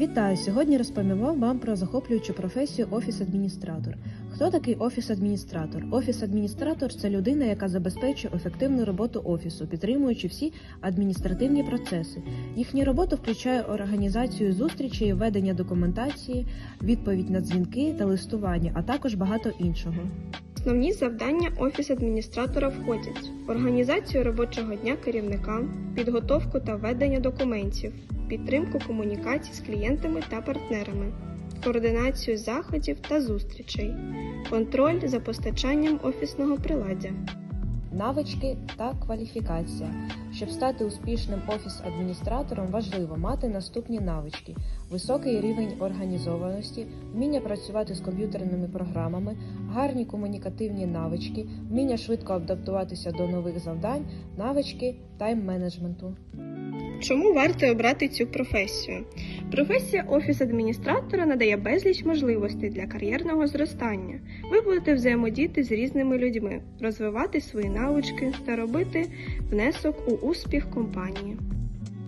Вітаю! Сьогодні розповімо вам про захоплюючу професію офіс-адміністратор. Хто такий офіс-адміністратор? Офіс-адміністратор це людина, яка забезпечує ефективну роботу офісу, підтримуючи всі адміністративні процеси. Їхня робота включає організацію зустрічей, ведення документації, відповідь на дзвінки та листування, а також багато іншого. Основні завдання офіс-адміністратора входять організацію робочого дня керівника, підготовку та ведення документів, підтримку комунікацій з клієнтами та партнерами, координацію заходів та зустрічей, контроль за постачанням офісного приладдя. Навички та кваліфікація. Щоб стати успішним офіс-адміністратором, важливо мати наступні навички: високий рівень організованості, вміння працювати з комп'ютерними програмами, гарні комунікативні навички, вміння швидко адаптуватися до нових завдань, навички тайм-менеджменту. Чому варто обрати цю професію? Професія офіс-адміністратора надає безліч можливостей для кар'єрного зростання. Ви будете взаємодіяти з різними людьми, розвивати свої навички та робити внесок у успіх компанії.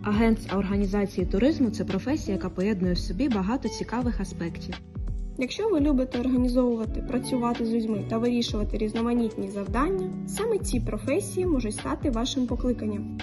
Агентство організації туризму це професія, яка поєднує в собі багато цікавих аспектів. Якщо ви любите організовувати, працювати з людьми та вирішувати різноманітні завдання, саме ці професії можуть стати вашим покликанням.